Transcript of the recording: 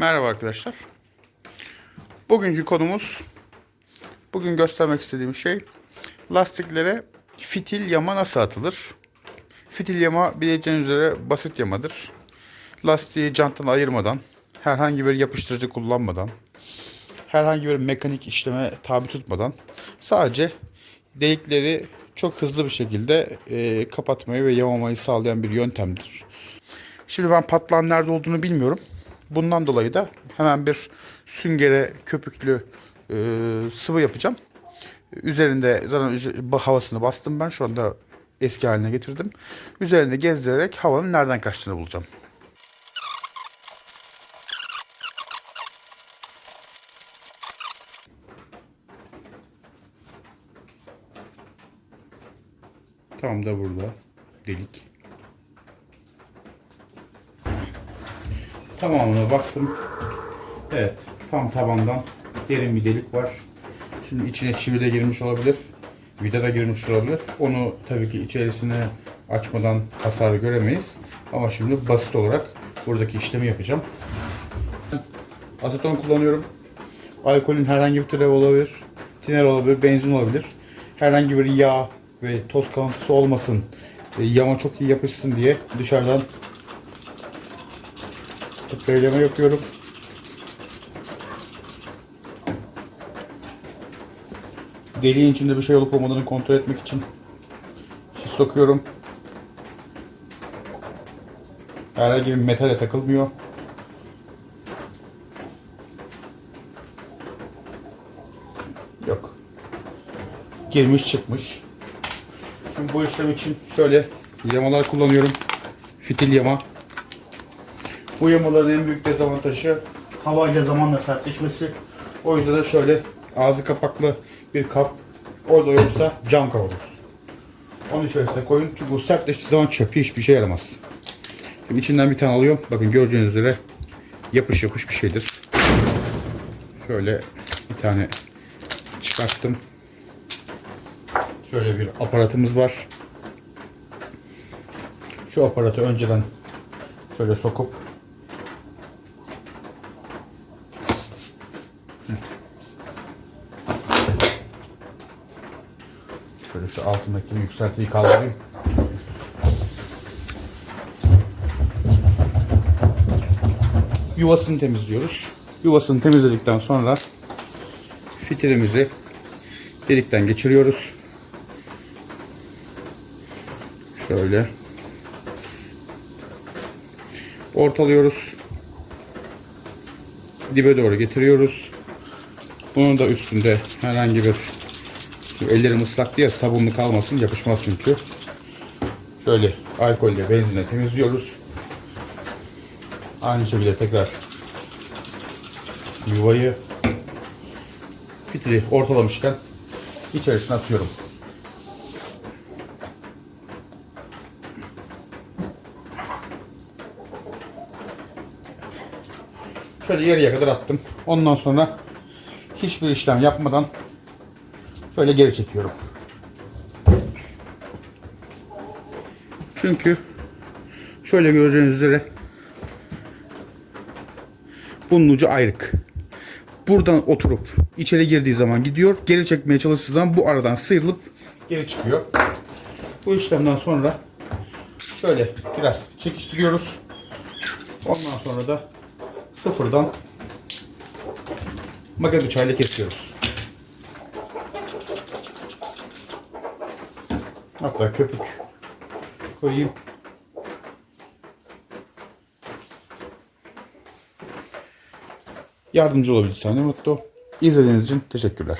Merhaba arkadaşlar. Bugünkü konumuz, bugün göstermek istediğim şey lastiklere fitil yama nasıl atılır? Fitil yama bileceğiniz üzere basit yamadır. Lastiği janttan ayırmadan, herhangi bir yapıştırıcı kullanmadan, herhangi bir mekanik işleme tabi tutmadan sadece delikleri çok hızlı bir şekilde e, kapatmayı ve yamamayı sağlayan bir yöntemdir. Şimdi ben patlağın nerede olduğunu bilmiyorum. Bundan dolayı da hemen bir süngere köpüklü e, sıvı yapacağım. Üzerinde zaten havasını bastım ben. Şu anda eski haline getirdim. Üzerinde gezdirerek havanın nereden kaçtığını bulacağım. Tam da burada delik. Tamamına baktım. Evet, tam tabandan derin bir delik var. Şimdi içine çivi de girmiş olabilir. Vida da girmiş olabilir. Onu tabii ki içerisine açmadan hasarı göremeyiz. Ama şimdi basit olarak buradaki işlemi yapacağım. Aseton kullanıyorum. Alkolün herhangi bir türevi olabilir. Tiner olabilir, benzin olabilir. Herhangi bir yağ ve toz kalıntısı olmasın, e, yama çok iyi yapışsın diye dışarıdan Spreyleme yapıyorum. Deliğin içinde bir şey olup olmadığını kontrol etmek için şiş sokuyorum. Herhangi bir metale takılmıyor. Yok. Girmiş çıkmış. Şimdi bu işlem için şöyle yamalar kullanıyorum. Fitil yama. Bu yamaların en büyük dezavantajı havayla zamanla sertleşmesi. O yüzden de şöyle ağzı kapaklı bir kap. Orada yoksa cam kavanoz. Onun içerisine koyun. Çünkü bu sertleştiği zaman çöpü hiçbir şey yaramaz. Şimdi içinden bir tane alıyorum. Bakın göreceğiniz üzere yapış yapış bir şeydir. Şöyle bir tane çıkarttım. Şöyle bir aparatımız var. Şu aparatı önceden şöyle sokup Şöyle şu altındaki yükseltiyi kaldırayım. Yuvasını temizliyoruz. Yuvasını temizledikten sonra fitilimizi delikten geçiriyoruz. Şöyle ortalıyoruz. Dibe doğru getiriyoruz. Bunun da üstünde herhangi bir Şimdi ellerim ıslak diye sabunlu kalmasın yapışmaz çünkü. Şöyle alkolle benzinle temizliyoruz. Aynı şekilde tekrar yuvayı fitili ortalamışken içerisine atıyorum. Şöyle yarıya kadar attım. Ondan sonra hiçbir işlem yapmadan Şöyle geri çekiyorum. Çünkü şöyle göreceğiniz üzere bunun ucu ayrık. Buradan oturup içeri girdiği zaman gidiyor. Geri çekmeye çalıştığı zaman bu aradan sıyrılıp geri çıkıyor. Bu işlemden sonra şöyle biraz çekiştiriyoruz. Ondan sonra da sıfırdan maket bıçağıyla kesiyoruz. Hatta köpük koyayım. Yardımcı olabilirsem ne mutlu. İzlediğiniz için teşekkürler.